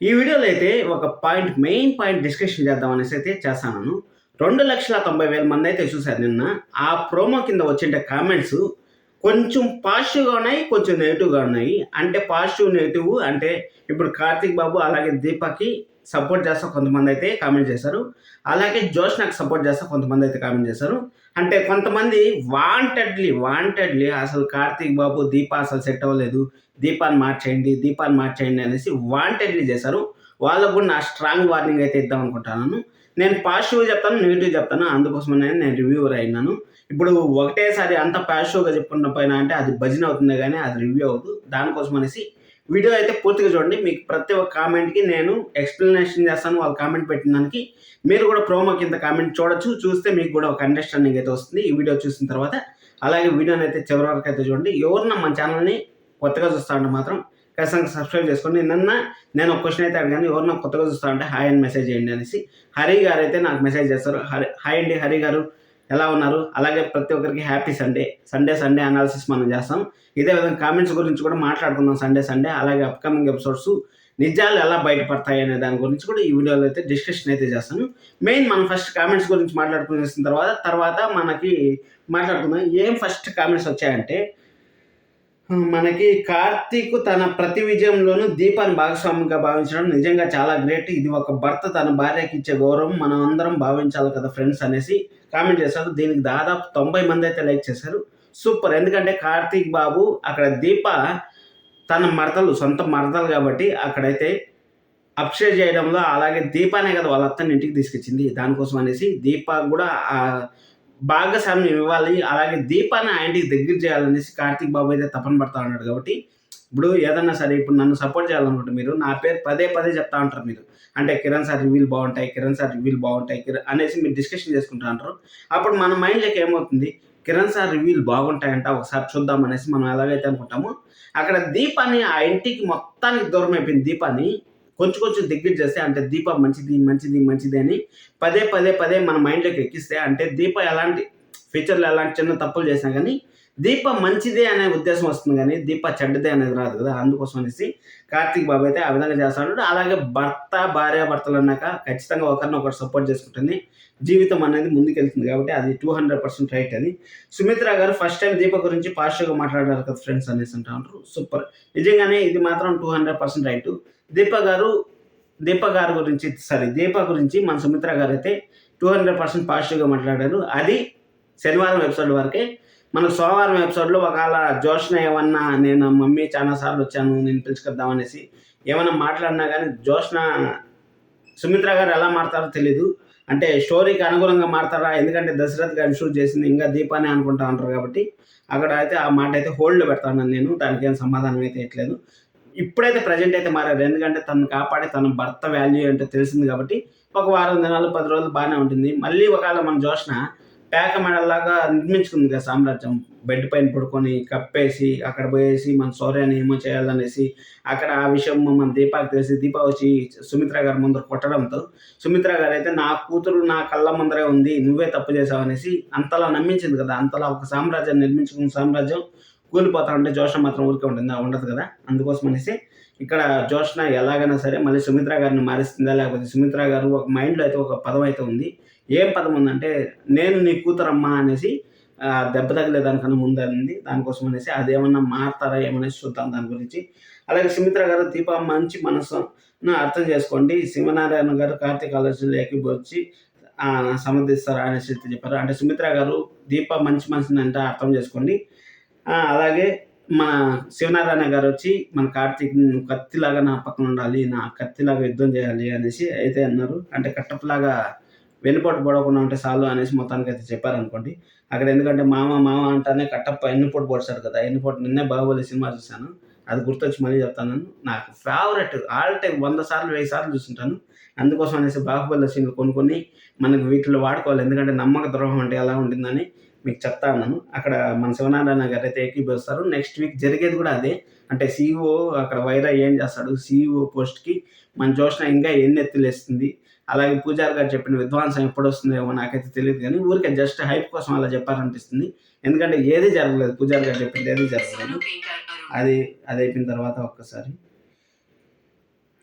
ఈ వీడియోలో అయితే ఒక పాయింట్ మెయిన్ పాయింట్ డిస్కషన్ చేద్దాం అనేసి అయితే చేస్తాను. రెండు లక్షల తొంభై వేల మంది అయితే చూశారు నిన్న. ఆ ప్రోమో కింద వచ్చిన కామెంట్స్ కొంచెం పాజిటివ్గా ఉన్నాయి కొంచెం నెగిటివ్గా ఉన్నాయి. అంటే పాజిటివ్ నెగిటివ్ అంటే ఇప్పుడు కార్తీక్ బాబు అలాగే దీపక్కి సపోర్ట్ చేస్తా కొంతమంది అయితే కామెంట్ చేశారు. అలాగే జోష్నాకి సపోర్ట్ చేస్తా కొంతమంది అయితే కామెంట్ చేశారు. అంటే కొంతమంది వాంటెడ్లీ వాంటెడ్లీ అసలు కార్తీక్ బాబు దీప అసలు సెట్ అవ్వలేదు. దీపాన్ని మార్చేయండి దీపాన్ని మార్చేయండి అనేసి వాంటెడ్లీ చేశారు. వాళ్ళకు కూడా నా స్ట్రాంగ్ వార్నింగ్ అయితే ఇద్దాం అనుకుంటున్నాను. నేను పాజిటివ్ చెప్తాను నెగిటివ్ చెప్తాను. అందుకోసమనే నేను రివ్యూవర్ అయినాను ఇప్పుడు ఒకటేసారి అంత పాజిటివ్గా చెప్పుకున్న పైన అంటే అది భజన అవుతుంది కానీ అది రివ్యూ అవ్వదు. దానికోసం అనేసి వీడియో అయితే పూర్తిగా చూడండి. మీకు ప్రతి ఒక్క కామెంట్కి నేను ఎక్స్ప్లెనేషన్ చేస్తాను. వాళ్ళు కామెంట్ పెట్టిన దానికి మీరు కూడా ప్రోమో కింద కామెంట్ చూడొచ్చు. చూస్తే మీకు కూడా ఒక అండర్స్టాండింగ్ అయితే వస్తుంది. ఈ వీడియో చూసిన తర్వాత అలాగే వీడియోని అయితే చివరి వరకు అయితే చూడండి. ఎవరన్నా మన ఛానల్ని కొత్తగా చూస్తా ఉంటే మాత్రం ఖచ్చితంగా సబ్స్క్రైబ్ చేసుకోండి. నిన్న నేను ఒక క్వశ్చన్ అయితే అడిగాను. ఎవరన్నా కొత్తగా చూస్తా ఉంటే హాయ్ అని మెసేజ్ చేయండి అనేసి. హరి గారు అయితే నాకు మెసేజ్ చేస్తారు. హరి హాయ్ అండి హరి గారు. ఎలా ఉన్నారు? అలాగే ప్రతి ఒక్కరికి happy Sunday Sunday Sunday analysis మనం చేస్తాం. ఇదే విధంగా కామెంట్స్ గురించి కూడా మాట్లాడుకుందాం సండే సండే అలాగే అప్కమింగ్ ఎపిసోడ్స్ నిజాలు ఎలా బయటపడతాయి అనే దాని గురించి కూడా ఈ వీడియోలో అయితే డిస్కషన్ అయితే చేస్తాను. మెయిన్ మనం ఫస్ట్ కామెంట్స్ గురించి మాట్లాడుకునేసిన తర్వాత తర్వాత మనకి మాట్లాడుకుందాం. ఏం ఫస్ట్ కామెంట్స్ వచ్చాయంటే మనకి కార్తీక్ తన ప్రతి విజయంలోనూ దీపాన్ని భాగస్వామిగా భావించడం నిజంగా చాలా గ్రేట్ ఇది ఒక భర్త తన భార్యకి ఇచ్చే గౌరవం. మనం అందరం భావించాలి కదా ఫ్రెండ్స్ అనేసి. కామెంట్ చేశారు. దీనికి దాదాపు తొంభై మంది అయితే లైక్ చేశారు. సూపర్. ఎందుకంటే కార్తీక్ బాబు అక్కడ దీప తన మరదలు సొంత మరదలు కాబట్టి అక్కడైతే అప్షేర్ చేయడంలో అలాగే దీపానే కదా వాళ్ళ అత్తని ఇంటికి తీసుకొచ్చింది. దానికోసం అనేసి దీప కూడా ఆ భాగస్వామ్యం ఇవ్వాలి. అలాగే దీపాన్ని ఆ ఇంటికి దగ్గర చేయాలనేసి కార్తీక్ బాబు అయితే తపన పడతా ఉన్నాడు కాబట్టి ఇప్పుడు ఏదన్నా సరే ఇప్పుడు నన్ను సపోర్ట్ చేయాలనుకుంటే మీరు నా పేరు పదే పదే చెప్తా ఉంటారు మీరు. అంటే కిరణ్ సార్ రివ్యూలు బాగుంటాయి కిరణ్ సార్ రివ్యూలు బాగుంటాయి కిరణ్ అనేసి మీరు డిస్కషన్ చేసుకుంటా అంటారు అప్పుడు మన మైండ్లోకి ఏమవుతుంది? కిరణ్ సార్ రివ్యూలు బాగుంటాయంట ఒకసారి చూద్దాం అనేసి మనం ఎలాగైతే అనుకుంటామో అక్కడ దీపాన్ని ఆ ఇంటికి మొత్తానికి దూరం అయిపోయింది. దీపాన్ని కొంచెం కొంచెం దగ్గర చేస్తే అంటే దీప మంచిది మంచిది మంచిది అని పదే పదే పదే మన మైండ్లోకి ఎక్కిస్తే అంటే దీప ఎలాంటి ఫ్యూచర్లో ఎలాంటి చిన్న తప్పులు చేసినా కానీ దీప మంచిదే అనే ఉద్దేశం వస్తుంది కానీ దీప చెడ్డదే అనేది రాదు కదా. అందుకోసం అనేసి కార్తీక్ బాబు అయితే ఆ విధంగా చేస్తాడు. అలాగే భర్త భార్య భర్తలు అన్నాక ఖచ్చితంగా ఒకరిని ఒకరు సపోర్ట్ చేసుకుంటుంది. జీవితం అనేది ముందుకెళ్తుంది కాబట్టి అది టూ హండ్రెడ్ పర్సెంట్ రైట్ అది. సుమిత్ర గారు ఫస్ట్ టైం దీప గురించి పాజిటివ్గా మాట్లాడారు కదా ఫ్రెండ్స్ అనేసి అంటారు సూపర్ నిజంగానే ఇది మాత్రం two hundred percent right Deepa గారు దీప గారి గురించి సారీ దీప గురించి మన సుమిత్ర గారు అయితే టూ హండ్రెడ్ పర్సెంట్ పాజిటివ్గా మాట్లాడారు. అది శనివారం ఎపిసోడ్ వరకే మనకు సోమవారం ఎపిసోడ్లో ఒకవేళ జోష్న ఏమన్నా నేను మమ్మీ చాలా సార్లు వచ్చాను నేను పిలుచుకొద్దామనేసి ఏమన్నా మాట్లాడినా కానీ జోష్న సుమిత్ర గారు ఎలా మారుతారో తెలీదు. అంటే స్టోరీకి అనుగుణంగా మారుతారా? ఎందుకంటే దశరథ్ గారు షూట్ చేసింది ఇంకా దీపానే అనుకుంటా ఉంటారు కాబట్టి అక్కడ అయితే ఆ మాట అయితే హోల్డ్లో పెడతాను నేను దానికి ఏం సమాధానం అయితే ఇట్లేదు. ఇప్పుడైతే ప్రజెంట్ అయితే మారారు. ఎందుకంటే తను కాపాడి తన భర్త వాల్యూ అంటే తెలిసింది కాబట్టి ఒక వారం దినాలు పది రోజులు బాగానే ఉంటుంది. మళ్ళీ ఒకవేళ మన జోష్న పేక మెడల్లాగా నిర్మించుకుంది కదా సామ్రాజ్యం. బెడ్ పైన పడుకొని కప్పేసి అక్కడ పోయేసి మన సౌర్యాన్ని ఏమో చేయాలనేసి అక్కడ ఆ విషయం మన దీపాకి తెలిసి దీపా వచ్చి సుమిత్ర గారి ముందర కొట్టడంతో సుమిత్ర గారు అయితే నా కూతురు నా కళ్ళ ముందరే ఉంది నువ్వే తప్పు చేసావు అనేసి అంతలా నమ్మించింది కదా. అంతలా ఒక సామ్రాజ్యం నిర్మించుకున్న సామ్రాజ్యం కూలిపోతా ఉంటే జోషం మాత్రం ఊరికే ఉంటుంది ఉండదు కదా. అందుకోసం అనేసి ఇక్కడ జోష్న ఎలాగైనా సరే మళ్ళీ సుమిత్ర గారిని మారిస్తుందా లేకపోతే సుమిత్ర గారు ఒక మైండ్లో అయితే ఒక పదం అయితే ఉంది. ఏం పదం ఉందంటే నేను నీ కూతురమ్మా అనేసి దెబ్బ తగిలేదానికన్నా ముందు ఉంది దానికోసం అనేసి అదేమన్నా మారుతారా ఏమనేసి చూద్దాం దాని గురించి. అలాగే సుమిత్ర గారు దీప మంచి మనసును అర్థం చేసుకోండి. శివనారాయణ గారు కార్తీక ఆలోచనలు వచ్చి సమర్థిస్తారు అనేసి చెప్పారు. అంటే సుమిత్ర గారు దీప మంచి మనసుని అంటే అర్థం చేసుకోండి. అలాగే మన శివనారాయణ గారు వచ్చి మన కార్తీక్ కత్తిలాగా నా పక్కన ఉండాలి నా కత్తిలాగా యుద్ధం చేయాలి అనేసి అయితే అన్నారు. అంటే కట్టపులాగా వెన్నుపోటు పడకుండా ఉంటే చాలు అనేసి మొత్తానికి అయితే చెప్పారనుకోండి. అక్కడ ఎందుకంటే మామ మామ అంటానే కట్టప్ప ఎన్నిపోటు పొడిచారు కదా ఎన్నిపోటు నిన్నే బాహుబలి సినిమా చూశాను. అది గుర్తొచ్చి మళ్ళీ చెప్తాను. నాకు ఫేవరెట్ ఆల్ టైం వంద సార్లు వెయ్యి సార్లు చూస్తుంటాను అందుకోసం అనేసి బాహుబలి సీన్లు కొన్ని మనకు వీటిలో వాడుకోవాలి. ఎందుకంటే నమ్మక ద్రోహం అంటే ఎలా ఉంటుందని మీకు చెప్తా ఉన్నాను. అక్కడ మన శివనారాయణ గారు అయితే ఏకీభవిస్తారు. నెక్స్ట్ వీక్ జరిగేది కూడా అదే. అంటే సీఈఓ అక్కడ వైరా ఏం చేస్తాడు? సీఈఓ పోస్ట్కి మన జోష్న ఇంకా ఎన్ని ఎత్తులేస్తుంది అలాగే పూజారి గారు చెప్పిన విధ్వంసం ఎప్పుడు వస్తుందేమో నాకైతే తెలియదు కానీ ఊరికే జస్ట్ హైప్ కోసం అలా చెప్పారనిపిస్తుంది ఎందుకంటే ఏది జరగలేదు పూజారి గారు చెప్పింది ఏది జరగలేదు. అది అది అయిపోయిన తర్వాత ఒక్కసారి.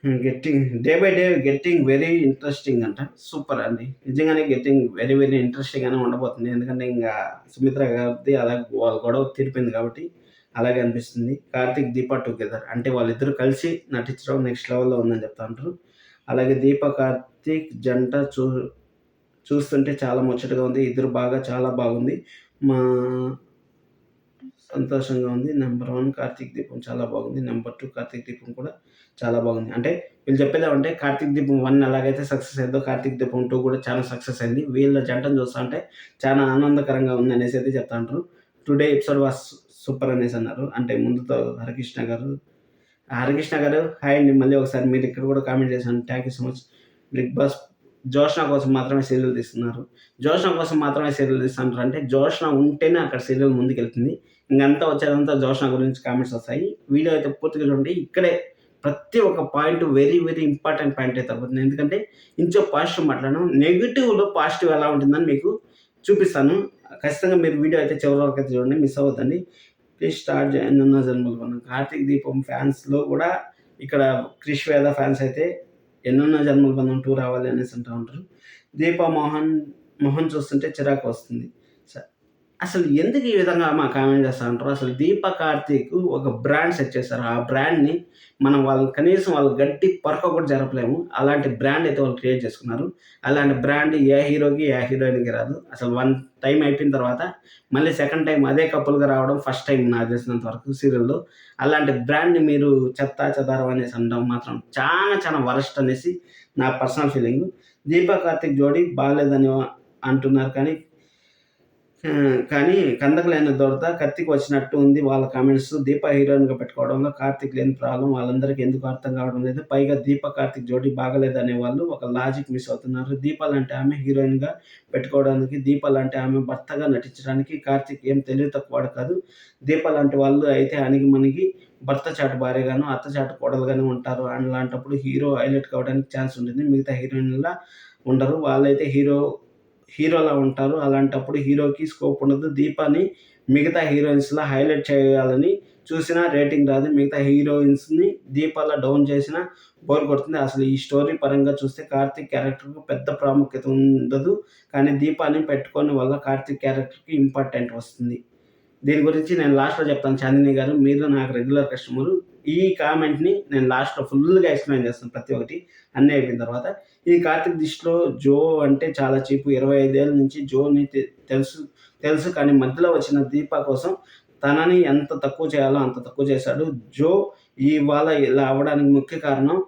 Getting day by day getting very interesting అంట. సూపర్ అండి. నిజంగానే గెట్టింగ్ వెరీ వెరీ ఇంట్రెస్టింగ్ గానే ఉండబోతుంది. ఎందుకంటే ఇంకా సుమిత్ర గారిది అలా వాళ్ళ గొడవ తీరిపోయింది కాబట్టి అలాగే అనిపిస్తుంది. కార్తిక్ దీప టుగెదర్ అంటే వాళ్ళిద్దరూ కలిసి నటించడం నెక్స్ట్ లెవెల్లో ఉందని చెప్తా ఉంటారు. అలాగే దీప కార్తిక్ జంట చూ చూస్తుంటే చాలా ముచ్చటగా ఉంది. ఇద్దరు బాగా చాలా బాగుంది. మా సంతోషంగా ఉంది. నెంబర్ వన్ కార్తీక్ దీపం చాలా బాగుంది. నెంబర్ టూ కార్తీక్ దీపం కూడా చాలా బాగుంది. అంటే వీళ్ళు చెప్పేది అంటే కార్తీక్ దీపం వన్ ఎలాగైతే సక్సెస్ అయిందో కార్తీక్ దీపం టూ కూడా చాలా సక్సెస్ అయింది. వీళ్ళ జంటను చూస్తా అంటే చాలా ఆనందకరంగా ఉంది అనేసి అయితే చెప్తా అంటారు టుడే ఎపిసోడ్ వాస్ సూపర్ అనేసి అన్నారు. అంటే ముందుతో హరికృష్ణ గారు హరికృష్ణ గారు హాయ్ అండి మళ్ళీ ఒకసారి మీరు ఇక్కడ కూడా కామెంట్ చేశాను thank you so much Bigg Boss Jyotsna కోసం మాత్రమే సీరియల్ తీస్తున్నారు. జోష్ణ కోసం మాత్రమే సీరియల్ తీస్తున్నారు. అంటే జోష్ణ ఉంటేనే అక్కడ సీరియల్ ముందుకెళ్తుంది. ఇంకంతా వచ్చేదంతా జోషన గురించి కామెంట్స్ వస్తాయి. వీడియో అయితే పూర్తిగా చూడండి. ఇక్కడే ప్రతి ఒక్క point very very important point అయితే అవుతుంది ఎందుకంటే ఇంచో పాజిటివ్ మాట్లాడను నెగిటివ్లో పాజిటివ్ ఎలా ఉంటుందని మీకు చూపిస్తాను. ఖచ్చితంగా మీరు వీడియో అయితే చివరి వరకు అయితే చూడండి. మిస్ అవ్వద్దండి. ప్లీజ్ స్టార్ట్ ఎన్నెన్నో జన్మలు కార్తీక్ దీపం ఫ్యాన్స్లో కూడా ఇక్కడ క్రిష్ వేద ఫ్యాన్స్ అయితే ఎన్నెన్నో జన్మల బంధం టూ రావాలి అనేసి అంటూ ఉంటారు. దీప మోహన్ మోహన్ చూస్తుంటే చిరాకు వస్తుంది. అసలు ఎందుకు ఈ విధంగా మా కామెంట్ చేస్తా ఉంటారు అసలు దీప కార్తీక్ ఒక బ్రాండ్ సెట్ చేశారు. ఆ బ్రాండ్ని మనం వాళ్ళు కనీసం వాళ్ళు గట్టి పరక కూడా జరపలేము. అలాంటి బ్రాండ్ అయితే వాళ్ళు క్రియేట్ చేసుకున్నారు. అలాంటి బ్రాండ్ ఏ హీరోకి ఏ హీరోయిన్కి రాదు. అసలు వన్ టైం అయిపోయిన తర్వాత మళ్ళీ సెకండ్ టైం అదే కప్పులుగా రావడం ఫస్ట్ టైం నాకు తెలిసినంత వరకు సీరియల్లో. అలాంటి బ్రాండ్ని మీరు చెత్త చెదారం అనేసి అనడం మాత్రం చాలా చాలా వరస్ట్ అనేసి నా పర్సనల్ ఫీలింగ్. దీపా కార్తిక్ జోడి బాగాలేదని అంటున్నారు కానీ కానీ కానీ కందకలేని దొరత కత్తికి వచ్చినట్టు ఉంది. వాళ్ళ కామెంట్స్ దీప హీరోయిన్గా పెట్టుకోవడంలో కార్తిక్ లేని ప్రాబ్లం వాళ్ళందరికీ ఎందుకు అర్థం కావడం లేదు. పైగా దీప కార్తిక్ జోడి బాగలేదనే వాళ్ళు ఒక లాజిక్ మిస్ అవుతున్నారు. దీప లాంటి ఆమె హీరోయిన్గా పెట్టుకోవడానికి దీప లాంటి ఆమె భర్తగా నటించడానికి కార్తిక్ ఏం తెలివి తక్కువ కాదు. దీప లాంటి వాళ్ళు అయితే అణిగి మనకి భర్త చాటు భార్యగాను అత్త చాటు కోడలుగానే ఉంటారు. అండ్ అలాంటప్పుడు హీరో హైలైట్ కావడానికి ఛాన్స్ ఉంటుంది. మిగతా హీరోయిన్లా ఉండరు. వాళ్ళైతే హీరో హీరోలా ఉంటారు. అలాంటప్పుడు హీరోకి స్కోప్ ఉండదు. దీపాని మిగతా హీరోయిన్స్లా హైలైట్ చేయాలని చూసినా రేటింగ్ రాదు. మిగతా హీరోయిన్స్ని దీపాల డౌన్ చేసినా బోర్ కొడుతుంది. అసలు ఈ స్టోరీ పరంగా చూస్తే కార్తీక్ క్యారెక్టర్కు పెద్ద ప్రాముఖ్యత ఉండదు. కానీ దీపాన్ని పెట్టుకోని వల్ల కార్తీక్ క్యారెక్టర్కి ఇంపార్టెంట్ వస్తుంది. దీని గురించి నేను లాస్ట్లో చెప్తాను. చాందిని గారు మీరు నాకు రెగ్యులర్ కస్టమర్ ఈ కామెంట్ని నేను లాస్ట్లో ఫుల్గా ఎక్స్ప్లెయిన్ చేస్తాను ప్రతి ఒక్కటి అన్నీ అయిపోయిన తర్వాత. ఈ కార్తిక్ దృష్టిలో జో అంటే చాలా చీపు. ఇరవై ఐదేళ్ళ నుంచి జోని తెలుసు తెలుసు కానీ మధ్యలో వచ్చిన దీప కోసం తనని ఎంత తక్కువ చేయాలో అంత తక్కువ చేశాడు. జో ఇవాళ ఇలా అవ్వడానికి ముఖ్య కారణం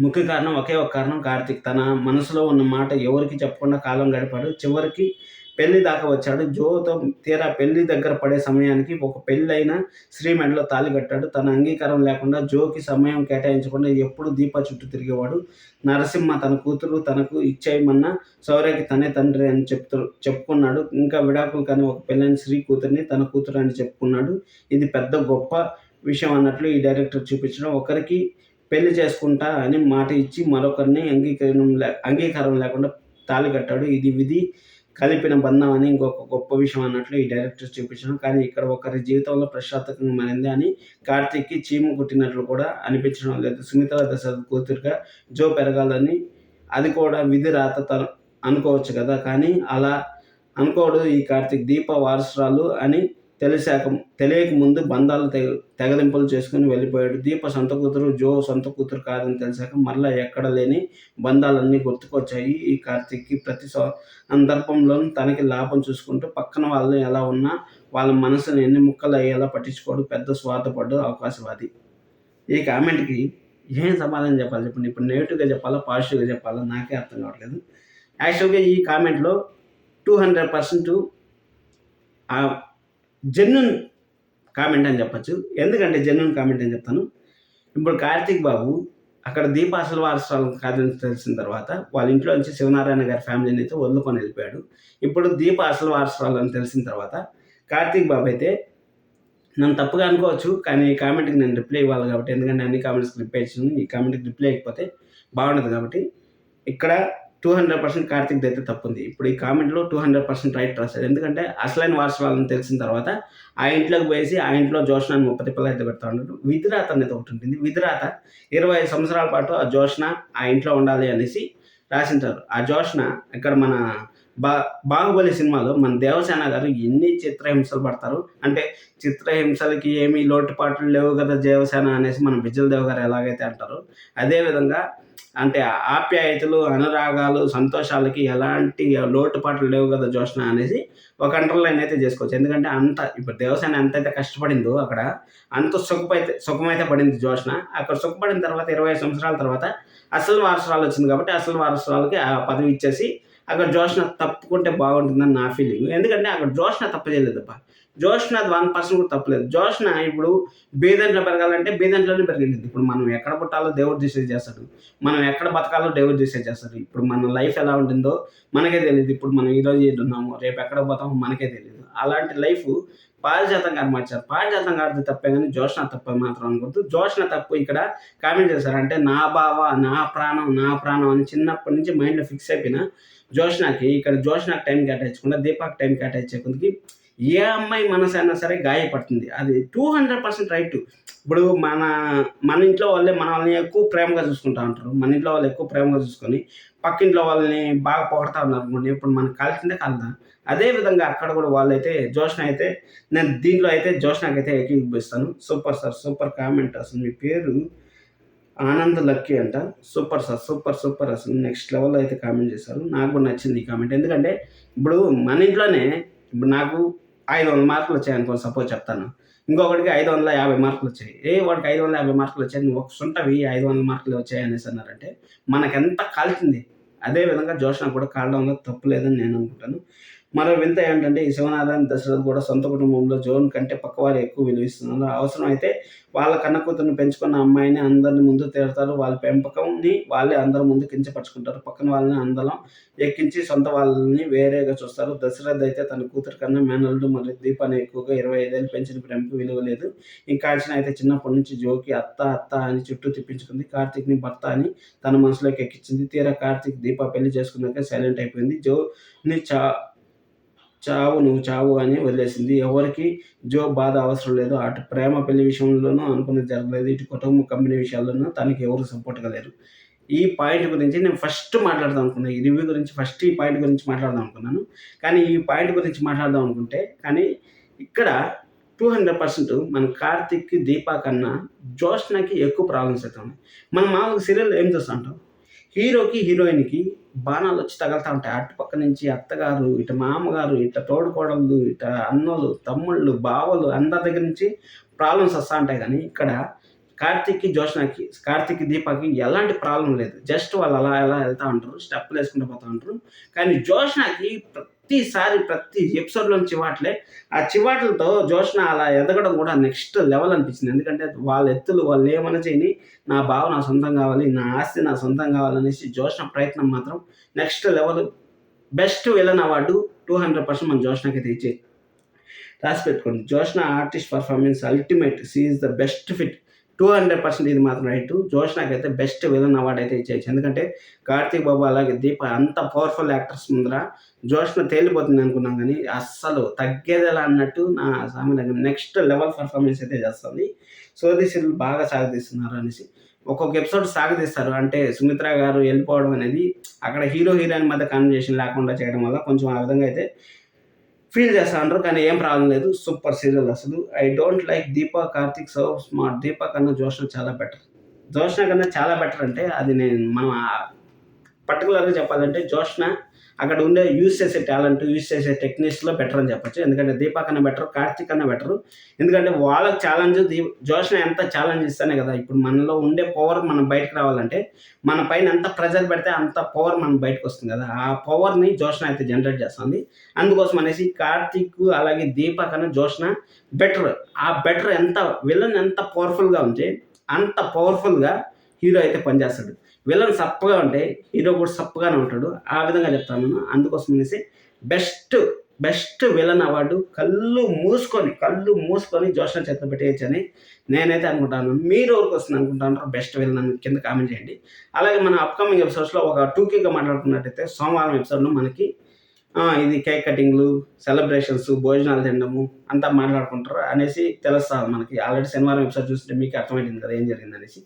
ముఖ్య కారణం ఒకే ఒక కారణం కార్తిక్. తన మనసులో ఉన్న మాట ఎవరికి చెప్పకుండా కాలం గడిపాడు. చివరికి పెళ్ళి దాకా వచ్చాడు. జోతో తీరా పెళ్ళి దగ్గర పడే సమయానికి ఒక పెళ్ళైన శ్రీ మెడలో తాళి కట్టాడు. తన అంగీకారం లేకుండా జోకి సమయం కేటాయించకుండా ఎప్పుడు దీప చుట్టూ తిరిగేవాడు. నరసింహ తన కూతురు తనకు ఇచ్చేయమన్న సౌర్యకి తనే తండ్రి అని చెప్తూ చెప్పుకున్నాడు. ఇంకా విడాకులు కానీ ఒక పెళ్ళైన శ్రీ కూతుర్ని తన కూతురు అని చెప్పుకున్నాడు. ఇది పెద్ద గొప్ప విషయం అన్నట్లు ఈ డైరెక్టర్ చూపించడం. ఒకరికి పెళ్ళి చేసుకుంటా అని మాట ఇచ్చి మరొకరిని అంగీకారం లే అంగీకారం లేకుండా తాళి కట్టాడు. ఇది విధి కలిపిన బంధం అని ఇంకొక గొప్ప విషయం అన్నట్లు ఈ డైరెక్టర్ చూపించడం. కానీ ఇక్కడ ఒకరి జీవితంలో ప్రశాంతకంగా మారింది అని కార్తీక్కి చీము కుట్టినట్లు కూడా అనిపించడం లేదు. సుమిత్ర దశరథ్ కూతురుగా జో పెరగాలని అది కూడా విధి రాత తను అనుకోవచ్చు కదా. కానీ అలా అనుకోడు ఈ కార్తీక్ దీప వారసురాలు అని తెలిసాక తెలియక ముందు బంధాలు తెగ తెగలింపులు చేసుకుని వెళ్ళిపోయాడు. దీప సొంత కూతురు జో సొంత కూతురు కాదని తెలిసాక మళ్ళీ ఎక్కడ లేని బంధాలన్నీ గుర్తుకొచ్చాయి. ఈ కార్తీక్కి ప్రతి స- సందర్భంలోనూ తనకి లాభం చూసుకుంటూ పక్కన వాళ్ళు ఎలా ఉన్నా వాళ్ళ మనసుని ఎన్ని ముక్కలు అయ్యేలా పట్టించుకోడు. పెద్ద స్వార్థపడ్డు అవకాశవాది. ఈ కామెంట్కి ఏం సమాధానం చెప్పాలి చెప్పండి. ఇప్పుడు నెగిటివ్గా చెప్పాలా పాజిటివ్గా చెప్పాలా? నాకే అర్థం కావట్లేదు. యాక్చువల్గా ఈ కామెంట్లో two hundred percent genuine comment అని చెప్పచ్చు. ఎందుకంటే జెన్యున్ కామెంట్ అని చెప్తాను? ఇప్పుడు కార్తీక్ బాబు అక్కడ దీపాసల అసలు కాదని తెలిసిన తర్వాత వాళ్ళ ఇంట్లో నుంచి శివనారాయణ గారి ఫ్యామిలీని అయితే వదులుకొని వెళ్ళిపోయాడు. ఇప్పుడు దీపాసల అసలు అని తెలిసిన తర్వాత కార్తీక్ బాబు అయితే నన్ను తప్పుగా అనుకోవచ్చు కానీ ఈ కామెంట్కి నేను రిప్లై ఇవ్వాలి కాబట్టి ఎందుకంటే అన్ని కామెంట్స్కి రిప్లై ఇచ్చాను ఈ కామెంట్కి రిప్లై అయిపోతే బాగుండదు కాబట్టి ఇక్కడ టూ హండ్రెడ్ పర్సెంట్ కార్తిక్ అయితే తప్పుంది. ఇప్పుడు ఈ కామెంట్లో టూ హండ్రెడ్ పర్సెంట్ రైట్ రాశారు ఎందుకంటే అసలైన వారసురాలని తెలిసిన తర్వాత ఆ ఇంట్లోకి పోయేసి ఆ ఇంట్లో జోష్నాన్ని ముప్పై తిప్పలు అయితే పెడతా ఉంటాడు విధిరాత అనేది ఒకటి ఉంటుంది. విధిరాత ఇరవై ఐదు సంవత్సరాల పాటు ఆ జోష్న ఆ ఇంట్లో ఉండాలి అనేసి రాసింటారు. ఆ జోష్న ఇక్కడ మన బా బాహుబలి సినిమాలో మన దేవసేన గారు ఎన్ని చిత్రహింసలు పడతారు? అంటే చిత్రహింసలకి ఏమీ లోటుపాట్లు లేవు కదా దేవసేన అనేసి మన బిజ్జల దేవ్ గారు ఎలాగైతే అంటారు అదేవిధంగా అంటే ఆప్యాయతలు అనురాగాలు సంతోషాలకి ఎలాంటి లోటుపాట్లు లేవు కదా జోష్న అనేసి ఒక అండర్లైన్ అయితే చేసుకోవచ్చు. ఎందుకంటే అంత ఇప్పుడు దేవసేన ఎంతైతే కష్టపడిందో అక్కడ అంత సుఖమైతే సుఖమైతే పడింది జోష్న. అక్కడ సుఖపడిన తర్వాత ఇరవై సంవత్సరాల తర్వాత అసలు వారసురాలు వచ్చింది కాబట్టి అసలు వారసురాలకి ఆ పదవి ఇచ్చేసి అక్కడ జోష్న తప్పుకుంటే బాగుంటుందని నా ఫీలింగ్ ఎందుకంటే అక్కడ జోష్న తప్పు చేయలేదప్ప జోష్న వన్ పర్సెంట్ కూడా తప్పలేదు. జోష్న ఇప్పుడు బీదంట్లో పెరగాలంటే బీదంట్లోనే పెరిగింది. ఇప్పుడు మనం ఎక్కడ పుట్టాలో దేవుడు డిసైడ్ చేస్తాడు. మనం ఎక్కడ బతకాలో దేవుడు డిసైడ్ చేస్తాడు. ఇప్పుడు మన లైఫ్ ఎలా ఉంటుందో మనకే తెలియదు. ఇప్పుడు మనం ఈరోజు ఏది ఉన్నాము రేపు ఎక్కడ పోతామో మనకే తెలియదు. అలాంటి లైఫ్ పారిజాతం గారు మార్చారు. పారిజాతం గారిది తప్పే కానీ జోష్న తప్ప మాత్రం అనుకోవద్దు. జోష్న తప్పు ఇక్కడ కామెంట్ చేశారు. అంటే నా బావ నా ప్రాణం నా ప్రాణం అని చిన్నప్పటి నుంచి మైండ్లో ఫిక్స్ అయిపోయిన జోష్నాకి ఇక్కడ జోష్నాకి టైం కేటాయించకుండా దీపాకి టైం కేటాయించేందుకు ఏ అమ్మాయి మనసు అయినా సరే గాయపడుతుంది. అది టూ హండ్రెడ్ పర్సెంట్ రైట్ ఇప్పుడు మన మన ఇంట్లో వాళ్ళే మన వాళ్ళని ఎక్కువ ప్రేమగా చూసుకుంటా ఉంటారు. మన ఇంట్లో వాళ్ళు ఎక్కువ ప్రేమగా చూసుకొని పక్కింట్లో వాళ్ళని బాగా పొగడతా ఉన్నారు అనుకోండి. ఇప్పుడు మనకు కాల్చిందే కలదా? అదే విధంగా అక్కడ కూడా వాళ్ళైతే జోష్న అయితే నేను దీంట్లో అయితే జోష్నాకి ఎక్కి ఏకీభవిస్తాను. సూపర్ సార్ సూపర్ కామెంట్ అసలు మీ పేరు. ఆనంద్ లక్కీ అంట. సూపర్ సార్ సూపర్ సూపర్ అసలు నెక్స్ట్ లెవెల్లో అయితే కామెంట్ చేశారు. నాకు కూడా నచ్చింది ఈ కామెంట్ ఎందుకంటే ఇప్పుడు మన ఇంట్లోనే ఇప్పుడు నాకు ఐదు వందల మార్కులు వచ్చాయి అనుకో సపోజ్ చెప్తాను. ఇంకొకటికి ఐదు వందల యాభై మార్కులు వచ్చాయి. ఏ వాడికి ఐదు వందల యాభై మార్కులు వచ్చాయి నువ్వు ఒక సుంటవి ఐదు వందల మార్కులు వచ్చాయి అనేసి అన్నారంటే మనకెంత కాల్చింది? అదే విధంగా జోష్న కూడా కాలడంలో తప్పు లేదని నేను అనుకుంటాను. మరో వింత ఏంటంటే ఈ శివనారాయణ దశరథ్ కూడా సొంత కుటుంబంలో జోన్ కంటే పక్కవారు ఎక్కువ విలువిస్తున్నారు. అవసరం అయితే వాళ్ళ కన్న కూతురుని పెంచుకున్న అమ్మాయిని అందరిని ముందు తిడతారు వాళ్ళ పెంపకంని వాళ్ళే అందరి ముందు కించపరుచుకుంటారు. పక్కన వాళ్ళని అందరం ఎక్కించి సొంత వాళ్ళని వేరేగా చూస్తారు. దశరథ్ అయితే తన కూతురు కన్నా మేనల్లుడు మరియు దీపాన్ని ఎక్కువగా ఇరవై ఐదేళ్ళు పెంచిన ప్రేమకు విలువ లేదు. ఇంకా కాల్చిన అయితే చిన్నప్పటి నుంచి జోకి అత్త అత్త అని చుట్టూ తిప్పించుకుంది. కార్తీక్ని భర్త అని తన మనసులోకి ఎక్కించింది. తీరా కార్తీక్ దీప పెళ్ళి చేసుకున్నాక సైలెంట్ అయిపోయింది. జోని చా చావు నువ్వు చావు అని వదిలేసింది. ఎవరికి జో బాధ అవసరం లేదు. అటు ప్రేమ పెళ్ళి విషయంలోనూ అనుకున్నది జరగలేదు. ఇటు కుటుంబ కంపెనీ విషయాల్లోనూ తనకి ఎవరు సపోర్ట్గా లేరు. ఈ పాయింట్ గురించి నేను ఫస్ట్ మాట్లాడదాం అనుకున్నాను ఈ రివ్యూ గురించి ఫస్ట్ ఈ పాయింట్ గురించి మాట్లాడదాం అనుకున్నాను. కానీ ఈ పాయింట్ గురించి మాట్లాడదాం అనుకుంటే కానీ ఇక్కడ టూ హండ్రెడ్ పర్సెంట్ మన కార్తిక్కి దీపా కన్నా జోష్నకి ఎక్కువ ప్రాబ్లమ్స్ అవుతాయి మనం మామూలుగా సీరియల్ ఏం చూస్తూ ఉంటాం హీరోకి హీరోయిన్కి బాణాలు వచ్చి తగలుతూ ఉంటాయి. అటు పక్క నుంచి అత్తగారు ఇటు మామగారు ఇట తోడుకోడళ్ళు ఇట అన్నలు తమ్ముళ్ళు బావలు అందరి దగ్గర నుంచి ప్రాబ్లమ్స్ వస్తూ ఉంటాయి. కానీ ఇక్కడ కార్తిక్కి జోష్నాకి కార్తిక్కి దీపాకి ఎలాంటి ప్రాబ్లం లేదు. జస్ట్ వాళ్ళు అలా ఎలా వెళ్తూ ఉంటారు స్టెప్లు వేసుకుంటూ పోతూ ఉంటారు. కానీ జోష్నాకి ప్రతిసారి ప్రతి ఎపిసోడ్లోని చివాట్లే. ఆ చివాట్లతో జోష్న అలా ఎదగడం కూడా నెక్స్ట్ లెవెల్ అనిపించింది. ఎందుకంటే వాళ్ళ ఎత్తులు వాళ్ళు ఏమైనా చేయని నా బావ నా సొంతం కావాలి నా ఆస్తి నా సొంతం కావాలనేసి జోష్న ప్రయత్నం మాత్రం next level best villain award two hundred percent మన జోష్నకి అయితే ఇచ్చే రాసి పెట్టుకోండి. Jyotsna artist performance ultimate she is the best fit two hundred percent ఇది మాత్రం రైట్ జోష్ నాకైతే బెస్ట్ విలన్ అవార్డ్ అయితే ఇచ్చేయచ్చు. ఎందుకంటే కార్తీక్ బాబు అలాగే దీప అంత పవర్ఫుల్ యాక్టర్స్ ముందర జోష్ను తేలిపోతుంది అనుకున్నాం కానీ అస్సలు తగ్గేదేలా అన్నట్టు నా సామాన్యంగా నెక్స్ట్ లెవెల్ పర్ఫార్మెన్స్ అయితే చేస్తుంది. సోది సీరియల్ బాగా సాగదీస్తున్నారు అనేసి ఒక్కొక్క ఎపిసోడ్ సాగదీస్తారు. అంటే సుమిత్ర గారు వెళ్ళిపోవడం అనేది అక్కడ హీరో హీరోయిన్ మధ్య కాన్వర్జేషన్ లేకుండా చేయడం వల్ల కొంచెం ఆ విధంగా అయితే ఫీల్ చేస్తా అంటారు కానీ ఏం ప్రాబ్లం లేదు. సూపర్ సీరియల్ అసలు. I don't like Deepa Karthik so smart Deepa కన్నా జోష్న చాలా బెటర్ జోష్న కన్నా చాలా బెటర్ అంటే అది నేను మనం పర్టికులర్గా చెప్పాలంటే జోష్న అక్కడ ఉండే యూస్ చేసే టాలెంట్ యూస్ చేసే టెక్నిక్స్లో బెటర్ అని చెప్పొచ్చు. ఎందుకంటే దీపా కన్నా బెటర్ కార్తిక్ కన్నా బెటర్ ఎందుకంటే వాళ్ళకి ఛాలెంజ్ దీ జోష్న ఎంత ఛాలెంజ్ ఇస్తానే కదా. ఇప్పుడు మనలో ఉండే పవర్ మనం బయటకు రావాలంటే మన పైన ఎంత ప్రెజర్ పెడితే అంత పవర్ మనం బయటకు వస్తుంది కదా. ఆ పవర్ని జోష్న అయితే జనరేట్ చేస్తుంది. అందుకోసం అనేసి కార్తిక్ అలాగే దీపా కన్నా జోష్న బెటర్ ఆ బెటర్ ఎంత విలన్ ఎంత పవర్ఫుల్గా ఉంటే అంత పవర్ఫుల్గా హీరో అయితే పనిచేస్తాడు. విలన్ సప్పగా ఉంటే హీరో కూడా సప్పగానే ఉంటాడు. ఆ విధంగా చెప్తాను నేను. అందుకోసం అనేసి బెస్ట్ బెస్ట్ విలన్ అవార్డు కళ్ళు మూసుకొని కళ్ళు మూసుకొని జోష్న చేత పెట్టేయచ్చని నేనైతే అనుకుంటాను. మీరు ఎవరికి వస్తుంది అనుకుంటాను బెస్ట్ వెళ్ళిన కింద కామెంట్ చేయండి. అలాగే మన అప్కమింగ్ ఎపిసోడ్స్లో ఒక టూకీగా మాట్లాడుకున్నట్టయితే సోమవారం ఎపిసోడ్లో మనకి ఇది కేక్ కటింగ్లు సెలబ్రేషన్స్ భోజనాలు తినడము అంతా మాట్లాడుకుంటారు అనేసి తెలుస్తుంది మనకి. ఆల్రెడీ శనివారం ఎపిసోడ్ చూస్తుంటే మీకు అర్థమైంది కదా ఏం జరిగింది అనేసి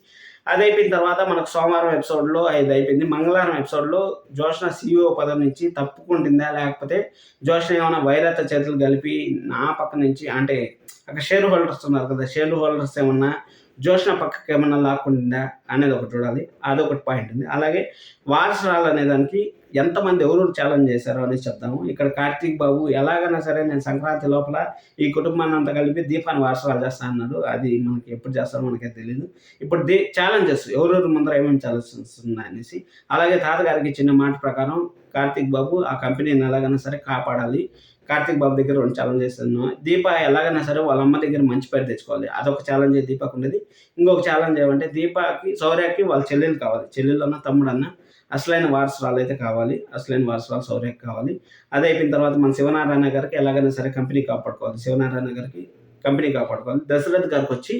అది అయిపోయిన తర్వాత మనకు సోమవారం ఎపిసోడ్లో అది అయిపోయింది. మంగళవారం ఎపిసోడ్లో జోష్న సీఈఓ పదం నుంచి తప్పుకుంటుందా? లేకపోతే జోష్న ఏమైనా వైరత్వ చేతులు కలిపి నా పక్క నుంచి అంటే అక్కడ షేర్ హోల్డర్స్ ఉన్నారు కదా షేర్ హోల్డర్స్ ఏమన్నా జోష్న పక్కకి ఏమన్నా లాక్కుంటుందా అనేది ఒకటి చూడాలి. అదొకటి పాయింట్ ఉంది. అలాగే వారసురాలు అనే దానికి ఎంతమంది ఎవరు ఛాలెంజ్ చేశారో అనేసి చెప్తాము ఇక్కడ కార్తీక్ బాబు ఎలాగైనా సరే నేను సంక్రాంతి లోపల ఈ కుటుంబాన్ని అంతా కలిపి దీపాన్ని వారసురాలు చేస్తా అన్నాడు. అది మనకి ఎప్పుడు చేస్తారో మనకే తెలియదు ఇప్పుడు దీ ఛాలెంజెస్ ఎవరెవరు ముందర ఏమేమి ఛాలెంజెస్ అనేసి అలాగే తాతగారికి ఇచ్చిన మాట ప్రకారం కార్తీక్ బాబు ఆ కంపెనీని ఎలాగైనా సరే కాపాడాలి. కార్తీక్ బాబు దగ్గర రెండు ఛాలెంజ్ చేస్తున్నాం దీప ఎలాగైనా సరే వాళ్ళ అమ్మ దగ్గర మంచి పేరు తెచ్చుకోవాలి. అదొక ఛాలెంజ్ దీపకు ఉండేది. ఇంకొక ఛాలెంజ్ ఏమంటే దీపాకి సౌర్యకి వాళ్ళ చెల్లెలు కావాలి. చెల్లెలు అన్న తమ్ముడు అన్న అసలైన వారసురాలు అయితే కావాలి అసలైన వారసురాలు శౌర్యకి కావాలి. అదే అయిపోయిన తర్వాత మన శివనారాయణ గారికి ఎలాగైనా సరే కంపెనీ కాపాడుకోవాలి. శివనారాయణ గారికి కంపెనీ కాపాడుకోవాలి. దశరథ్ గారికి వచ్చి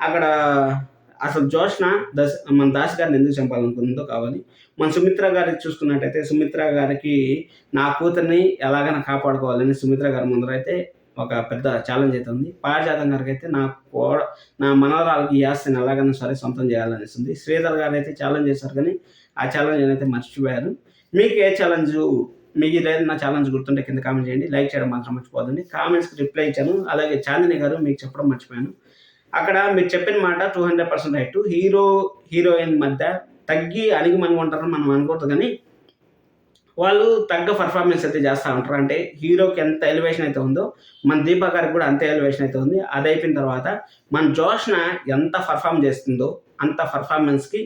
అక్కడ అసలు జోష్న దశ మన దాస్ గారిని ఎందుకు చంపాలనుకుందో కావాలి. మన సుమిత్ర గారికి చూసుకున్నట్టయితే సుమిత్ర గారికి నా కూతుర్ని ఎలాగైనా కాపాడుకోవాలని సుమిత్ర గారి ముందర అయితే ఒక పెద్ద ఛాలెంజ్ అయితే ఉంది. పారిజాతం గారికి అయితే నా కోడ నా మనవరాలకి ఈ ఎలాగైనా సరే సొంతం చేయాలనిస్తుంది శ్రీధర్ గారు అయితే ఛాలెంజ్ చేశారు కానీ ఆ ఛాలెంజ్ నేనైతే మర్చిపోయారు మీకు ఏ ఛాలెంజ్ మీకు ఏదైనా ఛాలెంజ్ గుర్తుంటే కింద కామెంట్ చేయండి. లైక్ చేయడం మాత్రం మర్చిపోదండి కామెంట్స్కి రిప్లై ఇచ్చాను. అలాగే చాందిని గారు మీకు చెప్పడం మర్చిపోయాను. అక్కడ మీరు చెప్పిన మాట two hundred percent right hero heroine మధ్య తగ్గి అణిగి మనం మనం అనుకోవద్దు కానీ వాళ్ళు తగ్గ పర్ఫార్మెన్స్ అయితే చేస్తూ ఉంటారు. అంటే హీరోకి ఎంత ఎలివేషన్ అయితే ఉందో మన దీపా గారికి కూడా అంతే ఎలివేషన్ అయితే ఉంది. అది అయిపోయిన తర్వాత మన జోష్న ఎంత పర్ఫామ్ చేస్తుందో అంత పర్ఫార్మెన్స్కి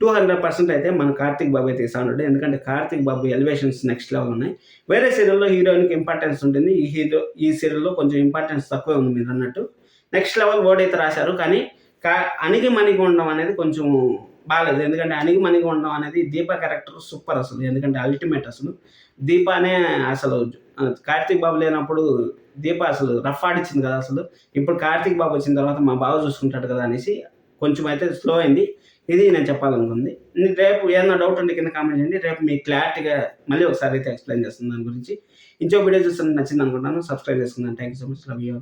టూ హండ్రెడ్ పర్సెంట్ అయితే మన కార్తిక్ బాబు అయితే ఇస్తా ఉంటాడు ఎందుకంటే Karthik Babu elevations next level ఉన్నాయి. వేరే సీరియల్లో హీరోయిన్కి ఇంపార్టెన్స్ ఉంటుంది. ఈ హీరో ఈ సీరియల్లో కొంచెం ఇంపార్టెన్స్ తక్కువ ఉంది మీరు అన్నట్టు. నెక్స్ట్ లెవెల్ వర్డ్ అయితే రాశారు. కానీ కా అణిగి మణిగి ఉండడం అనేది కొంచెం బాగాలేదు ఎందుకంటే అణిగి మణిగి ఉండడం అనేది దీప క్యారెక్టర్ సూపర్ అసలు. ఎందుకంటే అల్టిమేట్ అసలు. దీపానే అసలు కార్తీక్ బాబు లేనప్పుడు దీప అసలు రఫ్ ఆడిచ్చింది కదా అసలు. ఇప్పుడు కార్తీక్ బాబు వచ్చిన తర్వాత మా బావ చూసుకుంటాడు కదా అనేసి కొంచెం అయితే స్లో అయింది. ఇది నేను చెప్పాలనుకుంది. రేపు ఏదైనా డౌట్ ఉంటే కింద కామెంట్ చేయండి. రేపు మీకు క్లారిటీగా మళ్ళీ ఒకసారి అయితే ఎక్స్ప్లెయిన్ చేస్తుంది దాని గురించి. ఇంకో వీడియో చూస్తే నచ్చింది అనుకుంటాను subscribe చేసుకుందాను thank you so much love you